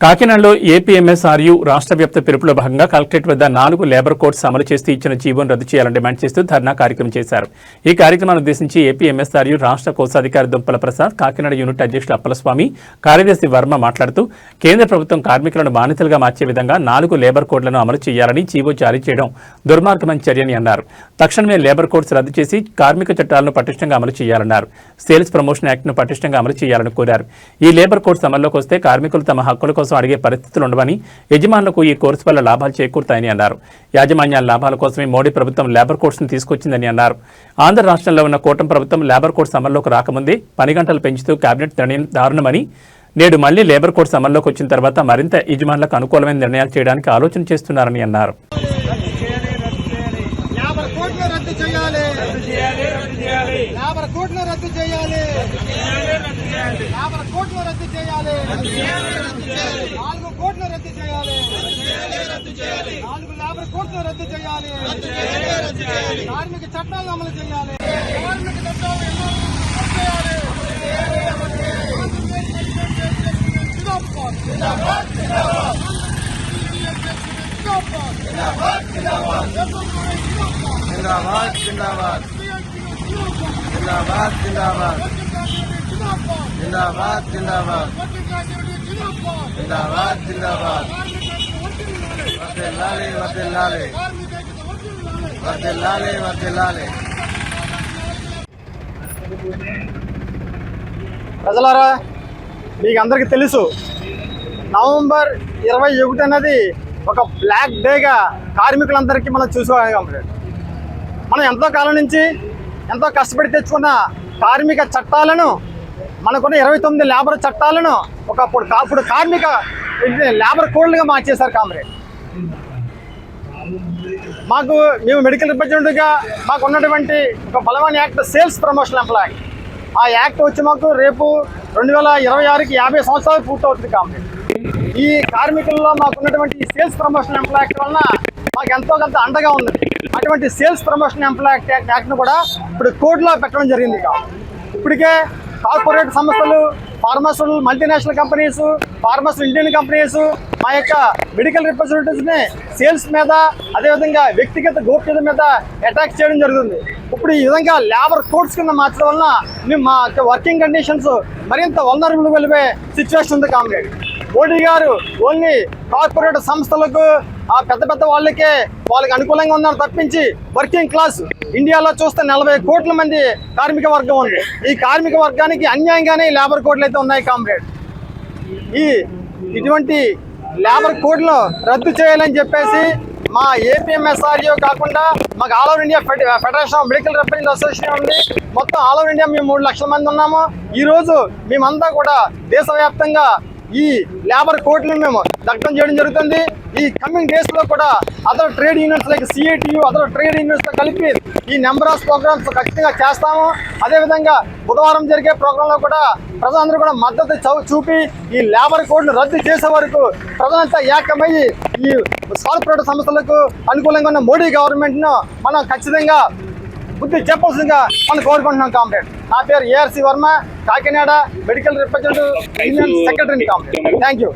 కాకినాడలో ఏపీఎంఎస్ఆర్యు రాష్ట్ర వ్యాప్త పిలుపులో భాగంగా కలెక్టరేట్ వద్ద నాలుగు లేబర్ కోడ్స్ అమలు చేస్తూ ఇచ్చిన జీవోను రద్దు చేయాలని డిమాండ్ చేస్తూ ధర్నా కార్యక్రమం చేశారు. ఈ కార్యక్రమాన్ని ఉద్దేశించి ఏపీఎంఎస్ఆర్యు రాష్ట్ర కోశాధికారి దుంపల ప్రసాద్ కాకినాడ యూనిట్ అధ్యక్షుడు అప్పలస్వామి కార్యదర్శి వర్మ మాట్లాడుతూ కేంద్ర ప్రభుత్వం కార్మికులను బానిసలుగా మార్చే విధంగా నాలుగు లేబర్ కోడ్లను అమలు చేయాలని జీవో జారీ చేయడం దుర్మార్గమైన చర్యని అన్నారు. తక్షణమే లేబర్ కోడ్స్ రద్దు చేసి కార్మిక చట్టాలను పటిష్టంగా అమలు చేయాలన్నారు. సేల్స్ ప్రమోషన్ యాక్ట్ను పటిష్టంగా అమలు చేయాలని కోరారు. ఈ లేబర్ కోడ్స్ అమల్లోకి వస్తే కార్మికులు తమ హక్కుల కోసం అడిగే పరిస్థితులు ఉండవని యజమానులకు ఈ కోర్సు వల్ల లాభాలు చేకూరుతాయని అన్నారు. యాజమాన్యాల లాభాల కోసమే మోడీ ప్రభుత్వం లేబర్ కోడ్స్ను తీసుకొచ్చిందని అన్నారు. ఆంధ్ర రాష్ట్రంలో ఉన్న కూటమి ప్రభుత్వం లేబర్ కోడ్స్ అమల్లోకి రాకముందే పని గంటలు పెంచుతూ కేబినెట్ నిర్ణయం దారుణమని నేడు మళ్ళీ లేబర్ కోడ్స్ అమల్లోకి వచ్చిన తర్వాత మరింత యజమానులకు అనుకూలమైన నిర్ణయాలు చేయడానికి ఆలోచన చేస్తున్నారని అన్నారు. రద్దు చేయాలి. యాభై కోట్లు రద్దు చేయాలి. కోట్లు రద్దు చేయాలి నాలుగు కోట్లు రద్దు చేయాలి నాలుగు యాభై కోట్లు రద్దు చేయాలి కార్మిక చట్టాలు అమలు చేయాలి కార్మిక చట్టాలు ఎన్నో రద్దు చేయాలి जिंदाबाद जिंदाबाद जिंदाबाद जिंदाबाद జిందాబాద్. జిందాబాద్ జిందాబాద్. జిందాబాద్. వర్దిల్లాలి వర్దిల్లాలి వర్దిల్లాలి వర్దిల్లాలి ప్రజలారా మీకు అందరికీ తెలుసు నవంబర్ ఇరవై ఒకటి అనేది ఒక బ్లాక్ డేగా కార్మికులందరికీ మనం చూసుకోగలిగాం. మనం ఎంతో కాలం నుంచి ఎంతో కష్టపడి తెచ్చుకున్న కార్మిక చట్టాలను మనకున్న ఇరవై తొమ్మిది లేబర్ చట్టాలను ఒకప్పుడు కా- ఇప్పుడు కార్మిక లేబర్ కోడ్లుగా మార్చేశారు కామ్రేడ్. మాకు మేము మెడికల్ రిప్రజెంటేటివ్గా మాకు ఉన్నటువంటి ఒక బలమైన యాక్ట్ సేల్స్ ప్రమోషన్ ఎంప్లాయ్. ఆ యాక్ట్ వచ్చి మాకు రేపు రెండు వేల ఇరవై ఆరుకి యాభై సంవత్సరాలు పూర్తవుతుంది కామ్రేడ్. ఈ కార్మికుల్లో మాకు ఉన్నటువంటి సేల్స్ ప్రమోషన్ ఎంప్లాయ్ యాక్ట్ వలన మాకు ఎంతో కొంత అండగా ఉంది. అటువంటి సేల్స్ ప్రమోషన్ ఎంప్లాయ్ యాక్ట్ యాక్ట్ను కూడా ఇప్పుడు కోడ్లో పెట్టడం జరిగింది కాబట్టి ఇప్పటికే కార్పొరేట్ సంస్థలు pharmaceutical multinational companies pharmas Indian companies మా యొక్క మెడికల్ రిప్రజెంటేటివ్స్ని సేల్స్ మీద అదేవిధంగా వ్యక్తిగత గోప్యత మీద అటాక్ చేయడం జరుగుతుంది. ఇప్పుడు ఈ విధంగా లేబర్ కోడ్స్ కింద మార్చడం వలన మేము మా యొక్క వర్కింగ్ కండిషన్స్ మరింత వల్నరబుల్ వెళ్ళిపోయే సిచ్యువేషన్ ఉంది కామ్రేడ్. మోడీ గారు ఓన్లీ కార్పొరేట్ సంస్థలకు ఆ పెద్ద పెద్ద వాళ్ళకే వాళ్ళకి అనుకూలంగా ఉన్నారు తప్పించి వర్కింగ్ క్లాస్ ఇండియాలో చూస్తే నలభై కోట్ల మంది కార్మిక వర్గం ఉంది. ఈ కార్మిక వర్గానికి అన్యాయంగానే లేబర్ కోడ్లు అయితే ఉన్నాయి కామ్రేడ్. ఈ ఇటువంటి లేబర్ కోడ్లు రద్దు చేయాలని చెప్పేసి మా ఏపీఎంఎస్ఆర్యో కాకుండా మాకు all over India fed- federation of medical represent association ఉంది. మొత్తం ఆల్ ఓవర్ ఇండియా మేము మూడు లక్షల మంది ఉన్నాము. ఈరోజు మేమంతా కూడా దేశవ్యాప్తంగా ఈ లేబర్ కోర్టులను మేము దగ్ధం చేయడం జరుగుతుంది. ఈ కమింగ్ డేస్లో కూడా other trade unions like CITU other trade యూనియన్స్తో కలిపి ఈ నెంబర్ ఆఫ్ ప్రోగ్రామ్స్ ఖచ్చితంగా చేస్తాము. అదేవిధంగా బుధవారం జరిగే ప్రోగ్రాంలో కూడా ప్రజలందరూ కూడా మద్దతు చూపి ఈ లేబర్ కోడ్ను రద్దు చేసే వరకు ప్రజలంతా ఏకమయ్యి ఈ కార్పొరేట్ సంస్థలకు అనుకూలంగా ఉన్న మోడీ గవర్నమెంట్ను మనం ఖచ్చితంగా బుద్ధి చెప్పాల్సిందిగా మనం కోరుకుంటున్నాం కామ్రేడ్. నా పేరు A R C Varma Kakinada medical representative union secretary comrade. Thank you.